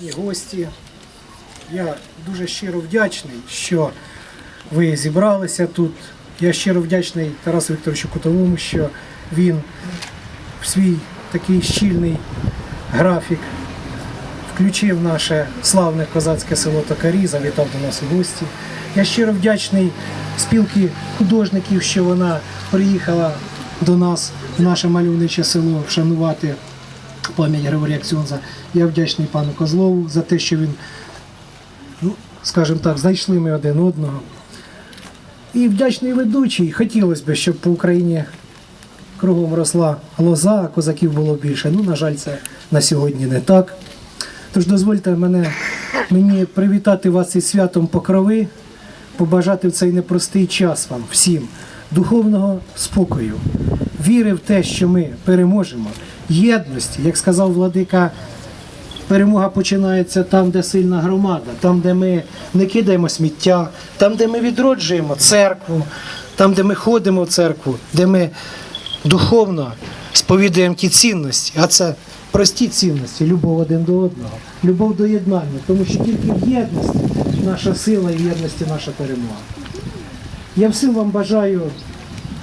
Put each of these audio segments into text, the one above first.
І гості. Я дуже щиро вдячний, що ви зібралися тут. Я щиро вдячний Тарасу Вікторовичу Кутовому, що він в свій такий щільний графік включив наше славне козацьке село Токарі, завітав до нас у гості. Я щиро вдячний спілки художників, що вона приїхала до нас в наше мальовниче село вшанувати пам'ять Григорія Ксьонза. Я вдячний пану Козлову за те, що він, ну, скажімо так, знайшли ми один одного. І вдячний ведучий. Хотілося б, щоб по Україні кругом росла лоза, а козаків було більше. Ну, на жаль, це на сьогодні не так. Тож дозвольте мене, мені привітати вас із святом Покрови, побажати в цей непростий час вам всім духовного спокою, віри в те, що ми переможемо, єдності, як сказав владика. Перемога починається там, де сильна громада, там, де ми не кидаємо сміття, там, де ми відроджуємо церкву, там, де ми ходимо в церкву, де ми духовно сповідуємо ті цінності. А це прості цінності, любов один до одного, любов до єднання, тому що тільки в єдності наша сила і єдності наша перемога. Я всім вам бажаю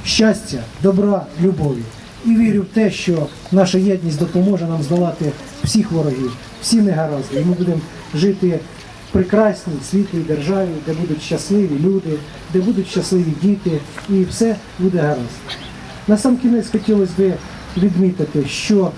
щастя, добра, любові. І вірю в те, що наша єдність допоможе нам здолати всіх ворогів, всі негаразди. І ми будемо жити в прекрасній, світлій державі, де будуть щасливі люди, де будуть щасливі діти, і все буде гаразд. На сам кінець хотілося б відмітити, що